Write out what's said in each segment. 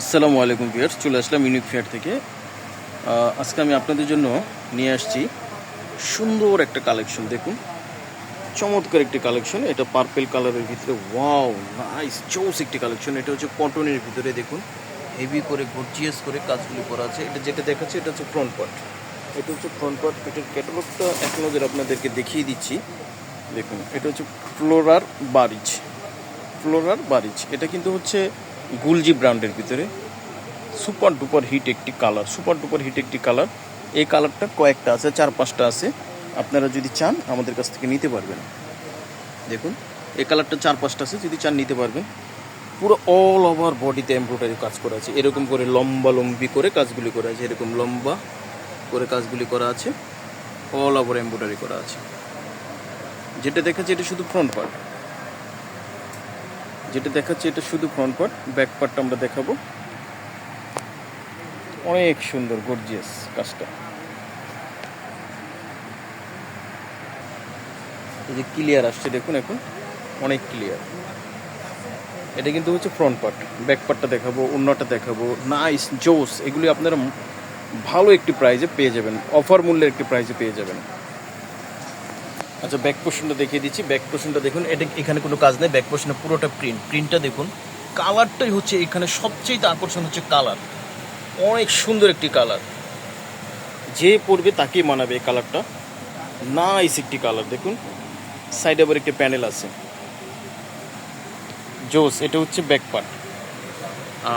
আসসালামু আলাইকুম ভিউয়ার্স, চলে আসলাম ইউনিক ফেয়ার থেকে। আজকে আমি আপনাদের জন্য নিয়ে আসছি সুন্দর একটা কালেকশন দেখুন। চমৎকার একটি কালেকশন এটা পার্পেল কালারের ভিতরে ওয়াও নাইস চৌস একটি কালেকশন এটা হচ্ছে কটনের ভিতরে, দেখুন। হেভি করে গর্জিয়াস করে কাজগুলি করা আছে। এটা যেটা দেখাচ্ছে, এটা হচ্ছে ফ্রন্ট পার্ট এটা হচ্ছে ফ্রন্ট পার্ট এটার ক্যাটালগটা এক নজর আপনাদেরকে দেখিয়ে দিচ্ছি। দেখুন, এটা হচ্ছে ফ্লোরার বারিজ ফ্লোরার বারিজ এটা কিন্তু হচ্ছে গুলজি ব্র্যান্ডের ভিতরে সুপার ডুপার হিট একটি কালার, সুপার ডুপার হিট একটি কালার। এই কালারটা কয়েকটা আছে, চার পাঁচটা আছে। আপনারা যদি চান, আমাদের কাছ থেকে নিতে পারবেন। দেখুন, এই কালারটা চার পাঁচটা আছে, যদি চান নিতে পারবেন। পুরো অল ওভার বডিতে এমব্রয়ডারি কাজ করা আছে। এরকম করে লম্বা লম্বি করে কাজগুলি করা আছে। এরকম লম্বা করে কাজগুলি করা আছে। অল ওভার এমব্রয়ডারি করা আছে। যেটা দেখাচ্ছে এটা শুধু ফ্রন্ট পার্ট যেটা দেখাচ্ছে, এটা শুধু ফ্রন্ট পার্ট ব্যাক পার্টটা আমরা দেখাবো। অনেক সুন্দর গর্জিয়াস কাজটা। এই যে ক্লিয়ার আসছে, দেখুন এখন, অনেক ক্লিয়ার এটা কিন্তু হচ্ছে ফ্রন্ট পার্ট ব্যাক পার্টটা দেখাবো, অন্যটা দেখাবো। নাইস জোস, এগুলি আপনারা ভালো একটি প্রাইজে পেয়ে যাবেন অফার মূল্যের একটি প্রাইজে পেয়ে যাবেন। আচ্ছা ব্যাক পোর্শনটা দেখিয়ে দিচ্ছি। ব্যাক পোর্শনটা দেখুন, এটা এখানে কোনো কাজ নেই ব্যাক পোর্শনে পুরোটা প্রিন্ট প্রিন্টটা দেখুন কালারটাই হচ্ছে এখানে সবচেয়ে আকর্ষণ হচ্ছে কালার অনেক সুন্দর একটি কালার যে পড়বে তাকেই মানাবে এই কালারটা নাইস একটি কালার দেখুন। সাইডে আবার একটি প্যানেল আছে। জোস এটা হচ্ছে ব্যাক পার্ট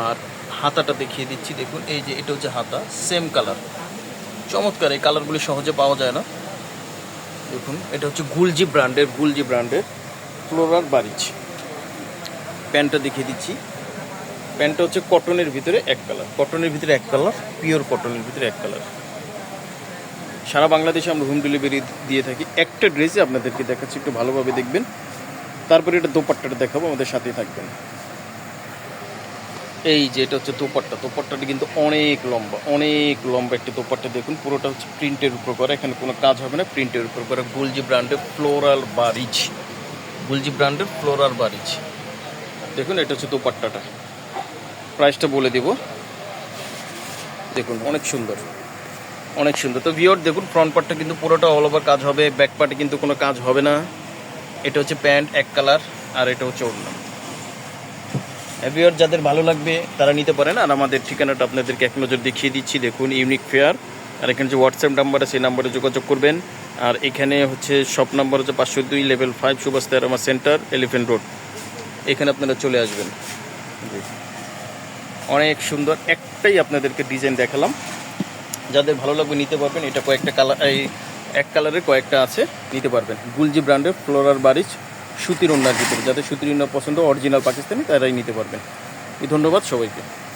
আর হাতাটা দেখিয়ে দিচ্ছি, দেখুন, এই যে এটা হচ্ছে হাতা সেম কালার চমৎকার, এই কালারগুলি সহজে পাওয়া যায় না। দেখুন, এটা হচ্ছে গুলজি ব্র্যান্ডের গুলজি ব্র্যান্ডের ফ্লোরার বারিজ প্যান্টটা দেখিয়ে দিচ্ছি। প্যান্টটা হচ্ছে কটনের ভিতরে এক কালার। কটনের ভিতরে এক কালার, পিওর কটনের ভিতরে এক কালার। সারা বাংলাদেশে আমরা হোম ডেলিভারি দিয়ে থাকি। একটা ড্রেসে আপনাদেরকে দেখাচ্ছি, একটু ভালোভাবে দেখবেন। তারপরে এটা দোপাট্টাটা দেখাবো, আমাদের সাথেই থাকবেন। এই যে এটা হচ্ছে দোপাট্টা, দোপাট্টাটা কিন্তু অনেক লম্বা অনেক লম্বা একটা দোপাট্টা দেখুন, পুরোটা হচ্ছে প্রিন্টের উপর করা, এখানে কোনো কাজ হবে না প্রিন্টের উপর করা, গুলজি ব্র্যান্ডের ফ্লোরাল বারিজ, গুলজি ব্র্যান্ডের ফ্লোরাল বারিজ। দেখুন, এটা হচ্ছে দোপাট্টাটা। প্রাইসটা বলে দিব। দেখুন, অনেক সুন্দর অনেক সুন্দর। তো ভিওর দেখুন ফ্রন্ট পার্টটা কিন্তু পুরোটা অল ওভার কাজ হবে ব্যাক পার্টে কিন্তু কোনো কাজ হবে না। এটা হচ্ছে প্যান্ট এক কালার, আর এটা হচ্ছে ওড়না। ভিওর যাদের ভালো লাগবে, তারা নিতে পারেন। আর আমাদের ঠিকানাটা আপনাদেরকে এক নজর দেখিয়ে দিচ্ছি। দেখুন ইউনিক ফেয়ার আর এখানে যে হোয়াটসঅ্যাপ নাম্বার আছে, সেই নাম্বারে যোগাযোগ করবেন। আর এখানে হচ্ছে শপ নাম্বার হচ্ছে পাঁচশো দুই লেভেল ফাইভ সুভাষ তেরোমা সেন্টার এলিফেন্ট রোড এখানে আপনারা চলে আসবেন। অনেক সুন্দর। একটাই আপনাদেরকে ডিজাইন দেখালাম। যাদের ভালো লাগবে, নিতে পারবেন। এটা কয়েকটা কালার এই এক কালারের কয়েকটা আছে, নিতে পারবেন। গুলজি ব্র্যান্ডের ফ্লোরার বারিজ সুতির ওনার ভিতরে যাদের সুতির ওনার পছন্দ অরিজিনাল পাকিস্তানি, তারাই নিতে পারবেন। এই ধন্যবাদ সবাইকে।